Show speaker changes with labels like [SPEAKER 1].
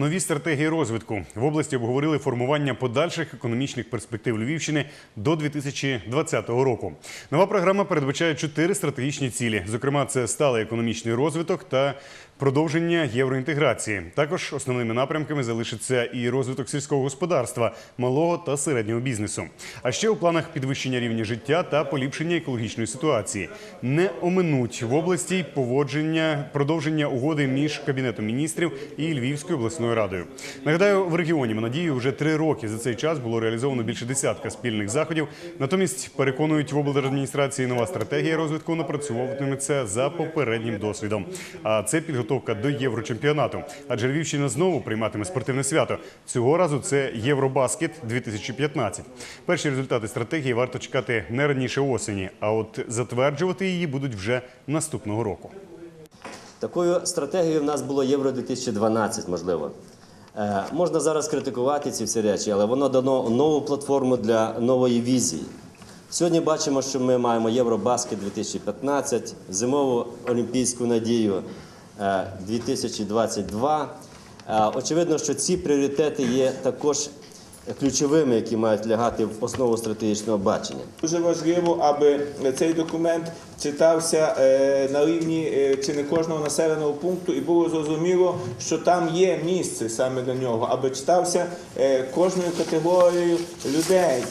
[SPEAKER 1] Нові стратегії розвитку в області обговорили формування подальших економічних перспектив Львівщини до 2020 року. Нова програма передбачає чотири стратегічні цілі. Зокрема, це сталий економічний розвиток та продовження євроінтеграції. Також основними напрямками залишиться і розвиток сільського господарства, малого та середнього бізнесу. А ще у планах підвищення рівня життя та поліпшення екологічної ситуації. Не оминуть в області поводження продовження угоди між кабінетом міністрів і Львівською обласною радою. Нагадаю, в регіоні Монадію вже три роки за цей час було реалізовано більше десятка спільних заходів. Натомість переконують в облдержадміністрації нова стратегія розвитку напрацьовуватиметься за попереднім досвідом. А це підготовка до єврочемпіонату. Адже Львівщина знову прийматиме спортивне свято. Цього разу це Євробаскет 2015. Перші результати стратегії варто чекати не раніше осені, а от затверджувати її будуть вже наступного року.
[SPEAKER 2] Такою стратегією в нас було Євро 2012, можливо. Е, можна зараз критикувати ці всі речі, але воно дано нову платформу для нової візії. Сьогодні бачимо, що ми маємо Євробаскет 2015, зимову олімпійську надію е, 2022. Е, очевидно, що ці пріоритети є також ключовими, які мають лягати в основу стратегічного бачення.
[SPEAKER 3] Дуже важливо, аби цей документ читався е, на рівні е, чи не кожного населеного пункту, і було зрозуміло, що там є місце саме для нього, аби читався е, кожною категорією людей,